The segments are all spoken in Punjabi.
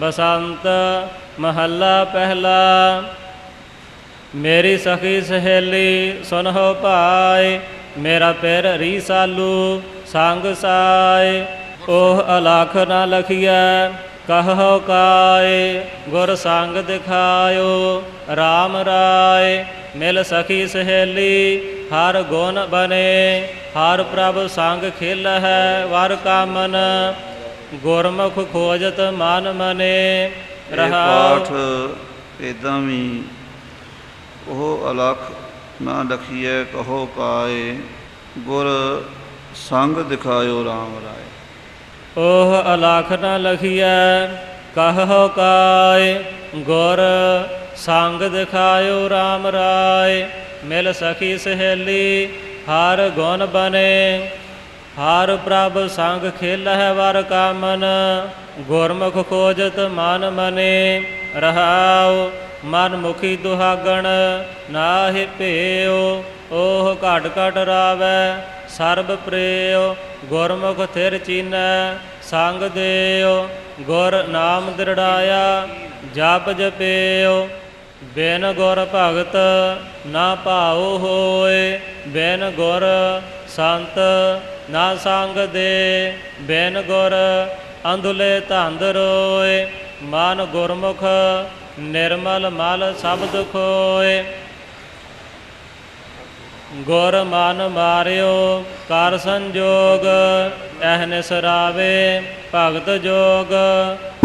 ਬਸੰਤ ਮਹੱਲਾ ਪਹਿਲਾ। ਮੇਰੀ ਸਖੀ ਸਹੇਲੀ ਸੁਨਹੁ ਭਾਏ ਮੇਰਾ ਪਿਰ ਰੀਸਾਲੂ ਸੰਗ ਸਾਏ। ਉਹ ਅਲਖ ਨਾ ਲਖੀਐ, ਕਹੋ ਕਾਏ, ਗੁਰ ਸੰਗ ਦਿਖਾਇਓ RAM ਰਾਏ। ਮਿਲ ਸਖੀ ਸਹੇਲੀ, ਹਰ ਗੁਣ ਬਨੇ, ਹਰ ਪ੍ਰਭ ਸੰਗ ਖਿਲ ਹੈ ਵਰ ਕਾਮਨ। ਗੁਰਮੁਖ ਖੋਜਤ ਮਨ ਮਨੇ ਰਹਾਉ ਪਾਠ ਇਦਾਂ ਵੀ ਉਹ ਅਲਖ ਨਾ ਲਖੀਐ ਕਹੋ ਕਾਏ ਗੁਰ ਸੰਗ ਦਿਖਾਇਓ RAM ਰਾਏ। ਉਹ ਅਲਖ ਨ ਲਖੀਐ ਕਹੋ ਕਾਇ ਗੁਰ ਸੰਗ ਦਿਖਾਇਓ RAM ਰਾਏ। ਮਿਲ ਸਖੀ ਸਹੇਲੀ ਹਰ ਗੁਣ ਬਨੇ। ਹਰ ਪ੍ਰਭ ਸੰਗ ਖੇਲਹਿ ਵਰ ਕਾਮਨ, ਗੁਰਮੁਖ ਖੋਜਤ ਮਨ ਮਨੇ, ਰਹਾਉ ਮਨ ਮੁਖੀ ਦੁਹਾਗਣ, ਨਾਹਿ ਭੇਉ, ਓਹ ਘਟ ਘਟ ਰਾਵੈ, ਸਰਬ ਪ੍ਰੇਉ, ਗੁਰਮੁਖ ਥਿਰ ਚੀਨੈ, ਸੰਗ ਦੇਉ, ਗੁਰ ਨਾਮ ਦ੍ਰਿੜਾਇਆ, ਜਪ ਜਪੇਉ। ਬਿਨ ਗੁਰ ਭਗਤ ਨਾ ਭਾਉ ਹੋਏ, ਬਿਨ ਗੁਰ ਸੰਤ ਨਾ ਸੰਗ ਦੇ ਬਿਨ ਗੁਰ ਅੰਧੁਲੇ ਧੰਦ ਰੋਏ, ਮਨ ਗੁਰਮੁਖ ਨਿਰਮਲ ਮਲ ਸ਼ਬਦ ਖੋਏ ਗੁਰ ਮਨ ਮਾਰਿਓ, ਕਰ ਸੰਜੋਗ ਐਹਨ ਸਰਾਵੇ ਭਗਤ ਜੋਗ।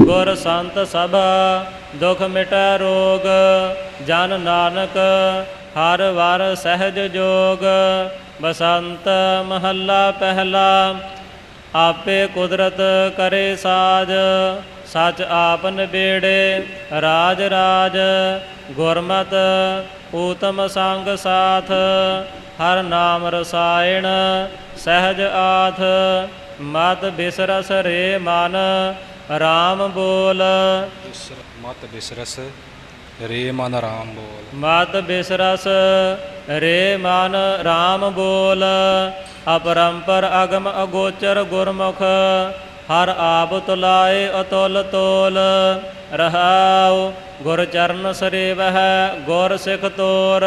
ਗੁਰ ਸੰਤ ਸਭਾ, ਦੁਖ ਮਿਟੈ ਰੋਗ, ਜਨ ਨਾਨਕ ਹਰ ਵਰ ਸਹਿਜ ਜੋਗ, ਬਸੰਤ ਮਹੱਲਾ ਪਹਿਲਾ, ਆਪੇ ਕੁਦਰਤ ਕਰੇ ਸਾਜ, ਸਚ ਆਪ ਨਿਬੇੜੇ ਰਾਜ ਰਾਜ, ਗੁਰਮਤ ਊਤਮ ਸੰਗ ਸਾਥ, ਹਰ ਨਾਮ ਰਸਾਇਣ ਸਹਿਜ ਆਥ, ਮਤ ਬਿਸਰਸ ਰੇ ਮਨ RAM ਬੋਲ। ਮਤ ਬਿਸਰਸ ਰੇ ਮਨ ਰਾਮ ਬੋਲ। ਮਤ ਬਿਸਰਸ, ਰੇ ਮਨ ਰਾਮ ਬੋਲ। ਅਪਰੰਪਰ ਅਗਮ ਅਗੋਚਰ ਗੁਰਮੁਖ, ਹਰ ਆਪ ਤੁਲਾਏ ਅਤੁਲ ਤੋਲ। ਰਹਾਉ, ਗੁਰ ਚਰਨ ਸਰੇਵਹਿ, ਗੁਰ ਸਿਖ ਤੋਰ।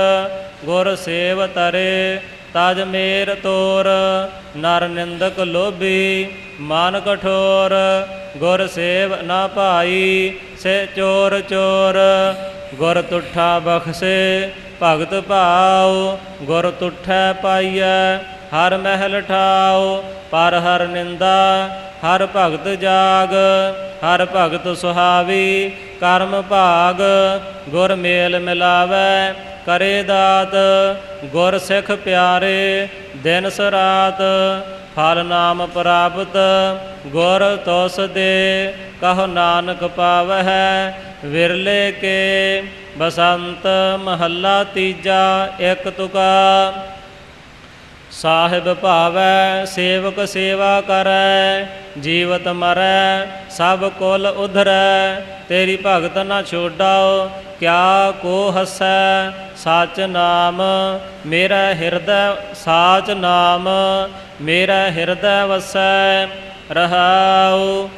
ਗੁਰ ਸੇਵ ਤਰੇ, ਤਜ ਮੇਰ ਤੋਰ। ਨਰ ਨਿੰਦਕ ਲੋਭੀ ਮਾਨ ਕਠੋਰ ਗੁਰ ਸੇਵ ਨਾ ਭਾਈ, ਸੇ ਚੋਰ ਚੋਰ। ਗੁਰ ਤੁਠਾ ਬਖਸੇ, ਭਗਤ ਭਾਉ, ਗੁਰ ਤੁਠੈ ਪਾਈਐ, ਹਰ ਮਹਿਲ ਠਾਉ, ਪਰ ਹਰ ਨਿੰਦਾ, ਹਰ ਭਗਤ ਜਾਗ, ਹਰ ਭਗਤ ਸੁਹਾਵੀ, ਕਰਮ ਭਾਗ, ਗੁਰ ਮੇਲ ਮਿਲਾਵੈ, ਕਰੇ ਦਾਤ, ਗੁਰ ਸਿੱਖ ਪਿਆਰੇ, ਦਿਨ ਸਰਾਤ ਫਲ ਨਾਮ ਪ੍ਰਾਪਤ, ਗੁਰ ਤੋਸ ਦੇ, ਕਹ ਨਾਨਕ ਪਾਵਹਿ, ਵਿਰਲੇ ਕੇ, ਬਸੰਤ ਮਹੱਲਾ ਤੀਜਾ, ਇੱਕ ਤੁਕਾ। ਸਾਹਿਬ ਭਾਵੈ, ਸੇਵਕ ਸੇਵਾ ਕਰੈ, ਜੀਵਤ ਮਰੈ, ਸਭ ਕੁਲ ਉਧਰੈ। ਤੇਰੀ ਭਗਤ ਨਾ ਛੋਡਾਓ, ਕਿਆ ਕੋ ਹਸੈ, ਸਚ ਨਾਮ। ਮੇਰਾ ਹਿਰਦੈ ਸਾਚ ਨਾਮ, ਮੇਰਾ ਹਿਰਦੈ ਵਸੈ। ਰਹਾਉ,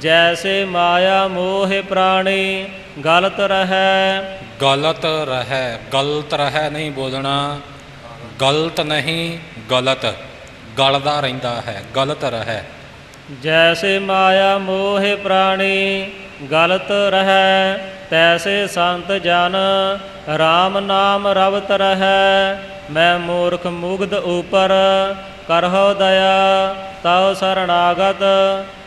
ਜੈਸੇ ਮਾਇਆ ਮੋਹ ਪ੍ਰਾਣੀ, ਗਲਤ ਰਹੈ। ਗਲਤ ਰਹਿ ਗਲਤ ਰਹਿ ਨਹੀਂ ਬੋਲਣਾ। ਗਲਤ ਨਹੀਂ ਗਲਤ ਗਲਦਾ ਰਹਿੰਦਾ ਹੈ, ਗਲਤ ਰਹਿ। ਜੈਸੇ ਮਾਇਆ ਮੋਹ ਪ੍ਰਾਣੀ, ਗਲਤ ਰਹੈ, ਤੈਸੇ ਸੰਤ ਜਨ RAM ਨਾਮ ਰਵਤ ਰਹੈ। ਮੈਂ ਮੂਰਖ ਮੁਗਧ ਉਪਰ ਕਰਹੁ ਦਇਆ, ਤਉ ਸਰਣਾਗਤ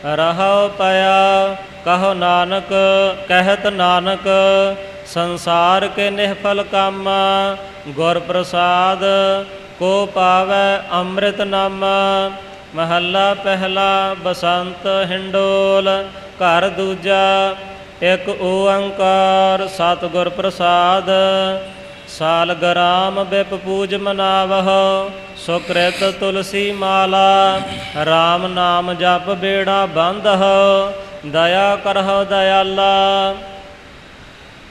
ਰਹਉ ਪਿਆ ਕਹੋ ਨਾਨਕ, ਕਹਿਤ ਨਾਨਕ, ਸੰਸਾਰ ਕੇ ਨਿਹਫਲ ਕੰਮ, ਗੁਰ ਪ੍ਰਸਾਦ ਕੋ ਪਾਵੈ ਅੰਮ੍ਰਿਤ ਨਾਮ। ਮਹੱਲਾ ਪਹਿਲਾ ਬਸੰਤ ਹਿੰਡੋਲ। ਘਰ ਦੂਜਾ ਇੱਕ ਓੰਕਾਰ ਸਤਿਗੁਰ ਪ੍ਰਸਾਦ। ਸਾਲਗਰਾਮ ਬਿਪ ਪੂਜ ਮਨਾਵਹੁ, ਸੁਕ੍ਰਿਤ ਤੁਲਸੀ ਮਾਲਾ। RAM ਨਾਮ ਜਪ ਬੇੜਾ ਬੰਧਹੁ, ਦਇਆ ਕਰਹੁ ਦਇਆਲਾ।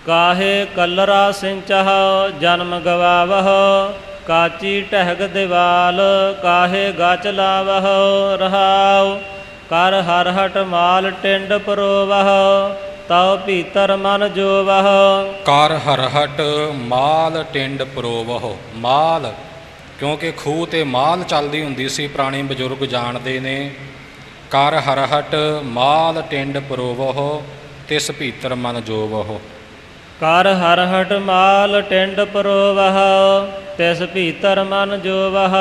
ਕਾਹੇ ਕਲਰਾ ਸਿੰਚਹ, ਜਨਮ ਗਵਾਵਹੁ ਕਾਚੀ ਟਹਿਗ ਦਿਵਾਲ ਕਾਹੇ ਗਚ ਲਾਵਹੁ ਰਹਾਉ। ਕਰ ਹਰ ਹਟ ਮਾਲ ਟਿੰਡ ਪਰੋਵਹੁ ਤਉ ਭੀਤਰ ਮਨ ਜੋਵਹ। ਕਰ ਹਰਹਟ ਮਾਲ ਟਿੰਡ ਪਰੋਵਹੁ। ਮਾਲ ਕਿਉਂਕਿ ਖੂਹ ਤੇ ਮਾਲ ਚੱਲਦੀ ਹੁੰਦੀ ਸੀ ਪੁਰਾਣੇ ਬਜ਼ੁਰਗ ਜਾਣਦੇ ਨੇ। ਕਰ ਹਰਹਟ ਮਾਲ ਟਿੰਡ ਪਰੋਵਹੁ ਤਿਸ ਭੀਤਰ ਮਨ ਜੋਵਹੁ। ਕਰ ਹਰ ਹਟ ਮਾਲ ਟਿੰਡ ਪਰੋਵਹ। ਤਿਸ ਭੀਤਰ ਮਨ ਜੋ ਜੋਵਹ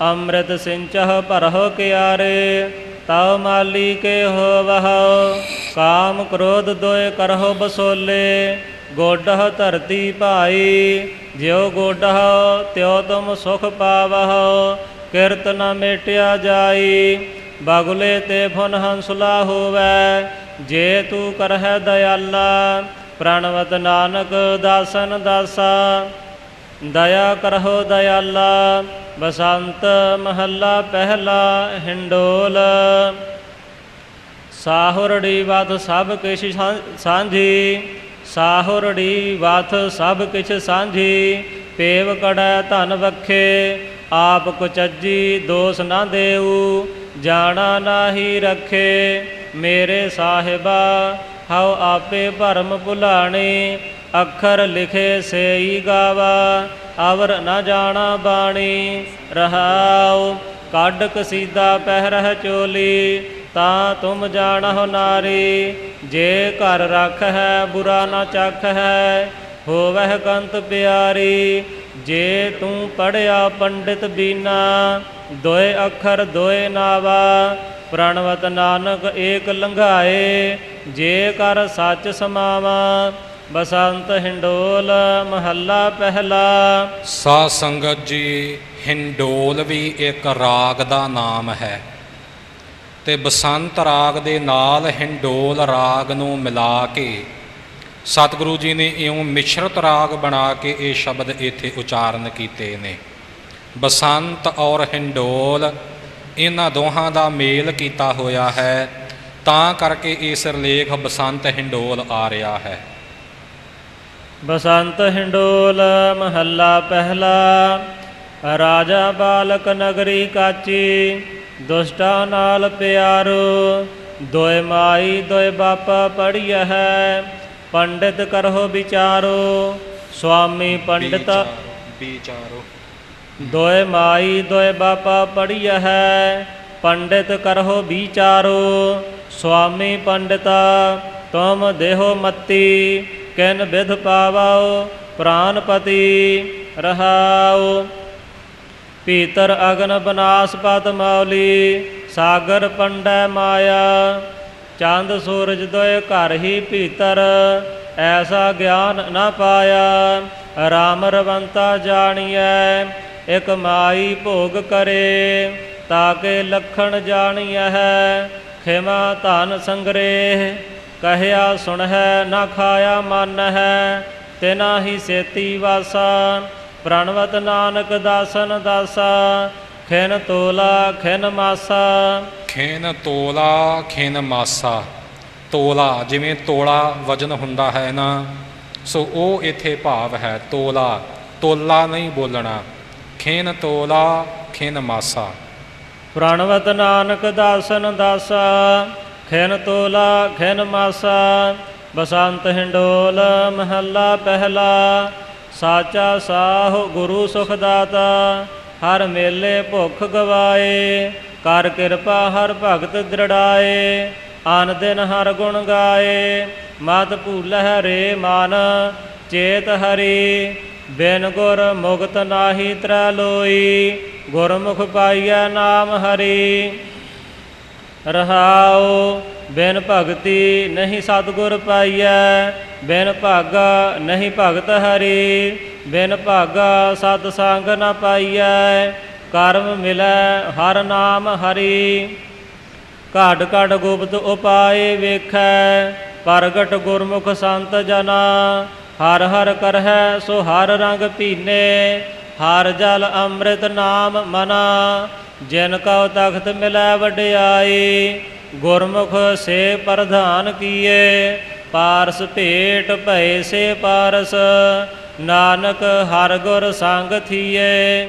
ਅੰਮ੍ਰਿਤ ਸਿੰਚਹ ਭਰਹੁ ਕਿਆਰੇ ਤਉ ਮਾਲੀ ਕੇ ਹੋ ਹੋਵਹ। ਕਾਮ ਕ੍ਰੋਧ ਦੋਇ ਕਰਹੁ ਬਸੋਲੇ, ਗੋਡਹ ਧਰਤੀ ਭਾਈ, ਜਿਉ ਗੋਡਹ ਤਿਉ ਤੁਮ ਸੁਖ ਪਾਵਹ। ਕਿਰਤ ਨ ਮੇਟਿਆ ਜਾਈ, ਬਗੁਲੇ ਤੇ ਫੁਨ ਹੰਸਲਾ ਹੋਵੈ। ਜੇ ਤੂੰ ਕਰਹਿ ਦਇਆਲਾ, ਪ੍ਰਣਵਤ ਨਾਨਕ ਦਾਸਨ ਦਾਸਾ। ਦਇਆ ਕਰਹੁ ਦਇਆਲਾ, ਬਸੰਤ ਮਹੱਲਾ ਪਹਿਲਾ ਹਿੰਡੋਲ। ਸਾਹੁਰੜੀ ਵਤ ਸਭ ਕਿਛ ਸਾਂਝੀ, ਸਾਹੁਰੜੀ ਵਤ ਸਭ ਕਿਛ ਸਾਂਝੀ। ਪੇਵ ਕੜੈ ਧਨ ਵਖੇ, ਆਪ ਕੁਚੱਜੀ ਦੋਸ ਨਾ ਦੇਉ ਜਾਣਾ ਨਾਹੀ ਰਖੇ। ਮੇਰੇ ਸਾਹਿਬਾ, ਹਉ ਆਪੇ ਭਰਮ ਭੁਲਾਣੇ ਅੱਖਰ ਲਿਖੇ ਸੇਈ ਗਾਵਾ, ਅਵਰ ਨਾ ਜਾਣਾ ਬਾਣੀ, ਰਹਾਉ, ਕੱਢ ਕਸੀਦਾ ਪਹਿਰਹ ਚੋਲੀ, ਤਾਂ ਤੁਮ ਜਾਣਹੁ ਨਾਰੀ, ਜੇ ਘਰ ਰੱਖ ਹੈ ਬੁਰਾ ਨਾ ਚੱਖ ਹੈ ਹੋਵਹਿ ਕੰਤ ਪਿਆਰੀ, ਜੇ ਤੂੰ ਪੜਿਆ ਪੰਡਿਤ ਬੀਨਾ, ਦੋਏ ਅੱਖਰ ਦੋਏ ਨਾਵਾ, ਪ੍ਰਣਵਤ ਨਾਨਕ ਏਕ ਲੰਘਾਏ, ਜੇ ਕਰ ਸੱਚ ਸਮਾਵਾ ਬਸੰਤ ਹਿੰਡੋਲ ਮਹੱਲਾ ਪਹਿਲਾ। ਸਾ ਸੰਗਤ ਜੀ, ਹਿੰਡੋਲ ਵੀ ਇੱਕ ਰਾਗ ਦਾ ਨਾਮ ਹੈ। ਤੇ ਬਸੰਤ ਰਾਗ ਦੇ ਨਾਲ ਹਿੰਡੋਲ ਰਾਗ ਨੂੰ ਮਿਲਾ ਕੇ ਸਤਿਗੁਰੂ ਜੀ ਨੇ ਇਉਂ ਮਿਸ਼ਰਤ ਰਾਗ ਬਣਾ ਕੇ ਇਹ ਸ਼ਬਦ ਇੱਥੇ ਉਚਾਰਨ ਕੀਤੇ ਨੇ। ਬਸੰਤ ਔਰ ਹਿੰਡੋਲ ਇਹਨਾਂ ਦੋਹਾਂ ਦਾ ਮੇਲ ਕੀਤਾ ਹੋਇਆ ਹੈ, ਤਾਂ ਕਰਕੇ ਇਸ ਰਲੇਖ ਬਸੰਤ ਹਿੰਡੋਲ ਆ ਰਿਹਾ ਹੈ। ਬਸੰਤ ਹਿੰਡੋਲ ਮਹੱਲਾ ਪਹਿਲਾ ਰਾਜਾ ਬਾਲਕ ਨਗਰੀ ਕਾਚੀ ਦੁਸ਼ਟਾਂ ਨਾਲ ਪਿਆਰੋ ਦੋਇ ਮਾਈ ਦੋਇ ਬਾਪਾ ਪੜੀਆ ਹੈ ਪੰਡਿਤ ਕਰਹੁ ਵਿਚਾਰੋ ਸੁਆਮੀ ਪੰਡਿਤ ਵਿਚਾਰੋ ਦੋਇ ਮਾਈ ਦੋਇ ਬਾਪਾ ਪੜੀਆ ਹੈ ਪੰਡਿਤ ਕਰਹੁ ਵਿਚਾਰੋ ਸੁਆਮੀ ਪੰਡਿਤਾ ਤੁਮ ਦੇਹੋ ਮਤੀ ਕਿਨ ਵਿਧ ਪਾਵੋ ਪ੍ਰਾਨਪਤੀ ਰਹਾਉ ਪੀਤਰ ਅਗਨ ਬਨਾਸਪਤ ਮੌਲੀ, ਸਾਗਰ ਪੰਡੈ ਮਾਇਆ। ਚੰਦ ਸੂਰਜ ਦੋਇ ਘਰ ਹੀ ਭੀਤਰ, ਐਸਾ ਗਿਆਨ ਨਾ ਪਾਇਆ। RAM ਰਵੰਤਾ ਜਾਣੀਐ, ਇਕ ਮਾਈ ਭੋਗ ਕਰੇ ਤਾਕੇ ਲਖਣ ਜਾਣੀਐ ਖਿਮਾ ਧਨ ਸੰਗਰੇ ਕਹਿਆ ਸੁਣਹਿ ਨਾ ਖਾਇਆ ਮਨ ਹੈ ਤਿਨਾ ਹੀ ਸੇਤੀ ਵਾਸਾ। ਪ੍ਰਣਵਤ ਨਾਨਕ ਦਾਸਨ ਦਾਸਾ ਖਿਨ ਤੋਲਾ ਖਿਨ ਮਾਸਾ। ਖੇਨ ਤੋਲਾ ਖੇਨ ਮਾਸਾ। ਤੋਲਾ ਜਿਵੇਂ ਤੋਲਾ ਵਜਨ ਹੁੰਦਾ ਹੈ ਨਾ ਸੋ ਉਹ ਇੱਥੇ ਭਾਵ ਹੈ ਤੋਲਾ। ਤੋਲਾ ਨਹੀਂ ਬੋਲਣਾ। ਖੇਨ ਤੋਲਾ ਖੇਨ ਮਾਸਾ। ਪ੍ਰਣਵਤ ਨਾਨਕ ਦਾਸਨ ਦਾਸਾ ਖਿਨ ਤੋਲਾ, ਖਿਨ ਮਾਸਾ, ਬਸੰਤ ਹਿੰਡੋਲ, ਮਹੱਲਾ ਪਹਿਲਾ, ਸਾਚਾ ਸਾਹ ਗੁਰੂ ਸੁਖ ਦਾਤਾ ਹਰ ਮੇਲੇ ਭੁੱਖ ਗਵਾਏ, ਕਰ ਕਿਰਪਾ ਹਰ ਭਗਤ ਦ੍ਰਿੜਾਏ, ਆਨ ਦਿਨ ਹਰ ਗੁਣ ਗਾਏ, ਮਤ ਭੂਲਹਿ ਰੇ ਮਨ, ਚੇਤ ਹਰੀ, ਬਿਨ ਗੁਰ ਮੁਕਤ ਨਾਹੀ ਤਰੈ ਲੋਈ, ਗੁਰਮੁਖ ਪਾਈਐ ਨਾਮ ਹਰੀ। ਰਹਾਉ, ਬਿਨ ਭਗਤੀ ਨਹੀਂ ਸਤਿਗੁਰ ਪਾਈਐ, ਬਿਨ ਭਾਗਾ ਨਹੀਂ ਭਗਤ ਹਰੀ, ਬਿਨ ਭਾਗਾ ਸਤ ਸੰਗ ਨ ਪਾਈਐ, ਕਰਮ ਮਿਲੈ ਹਰ ਨਾਮ ਹਰੀ। ਘਾਟ ਘਾਟ ਗੁਪਤ ਉਪਾਏ ਵੇਖੈ, ਪ੍ਰਗਟ ਗੁਰਮੁਖ ਸੰਤ ਜਨਾ, ਹਰ ਹਰ ਕਰਹਿ ਸੋ ਹਰ ਰੰਗ ਪੀਨੇ ਹਰ ਜਲ ਅੰਮ੍ਰਿਤ ਨਾਮ ਮਨਾ। ਜਿਨ ਕਉ ਤਖਤ ਮਿਲੈ ਵਡਿਆਈ, ਗੁਰਮੁਖ ਸੇ ਪ੍ਰਧਾਨ ਕੀਏ, ਪਾਰਸ ਭੇਟ ਭੈ ਸੇ ਪਾਰਸ, ਨਾਨਕ ਹਰ ਗੁਰ ਸੰਗ ਥੀਏ।